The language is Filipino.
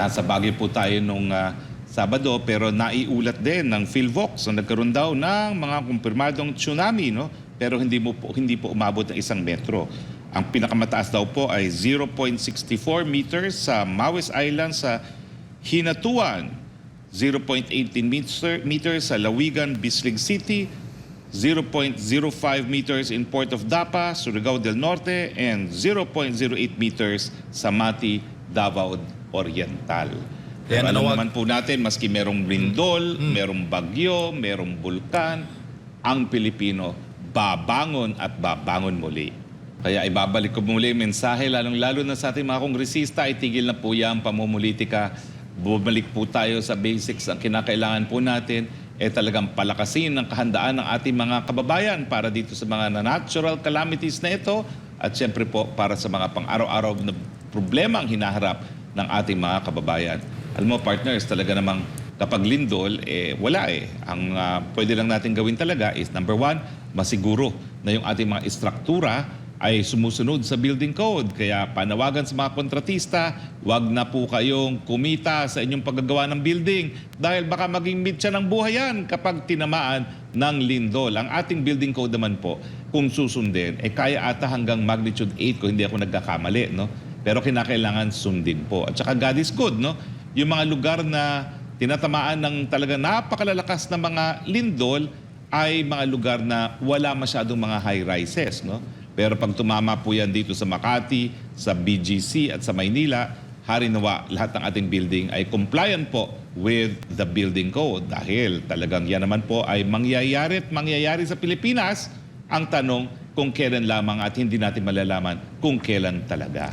nasa Baguio po tayo nung ah, Sabado pero naiulat din ng PhilVox na nagkaroon daw ng mga kumpirmadong tsunami no pero hindi mo po hindi po umabot ng isang metro. Ang pinakamataas daw po ay 0.64 meters sa Mawes Island sa Hinatuan, 0.18 meter, meters sa Lawigan, Bislig City, 0.05 meters in Port of Dapa, Surigao del Norte, and 0.08 meters sa Mati, Davao Oriental. Pero alam nawag- naman po natin, maski merong lindol, merong bagyo, merong bulkan, ang Pilipino babangon at babangon muli. Kaya ibabalik ko muli mensahe, lalong-lalo na sa ating mga kongresista, itigil na po yan pamumulitika. Bumalik po tayo sa basics ang kinakailangan po natin eh talagang palakasin ang kahandaan ng ating mga kababayan para dito sa mga na- natural calamities na ito at siyempre po para sa mga pang-araw-araw na problema ang hinaharap ng ating mga kababayan. Alam mo partners, talaga namang kapag lindol, eh wala eh. Ang ah, pwede lang natin gawin talaga is number one, masiguro na yung ating mga istruktura ay sumusunod sa building code. Kaya panawagan sa mga kontratista, wag na po kayong kumita sa inyong paggagawa ng building dahil baka maging mitya ng buhay yan kapag tinamaan ng lindol. Ang ating building code naman po, kung susundin, eh kaya ata hanggang magnitude 8 kung hindi ako nagkakamali, no? Pero kinakailangan sundin po. At saka God is good, no? Yung mga lugar na tinatamaan ng talaga napakalalakas na mga lindol ay mga lugar na wala masyadong mga high rises, no? Pero pag tumama po yan dito sa Makati, sa BGC at sa Maynila, hari nawa lahat ng ating building ay compliant po with the building code dahil talagang yan naman po ay mangyayari at mangyayari sa Pilipinas. Ang tanong kung kailan lamang at hindi natin malalaman kung kailan talaga.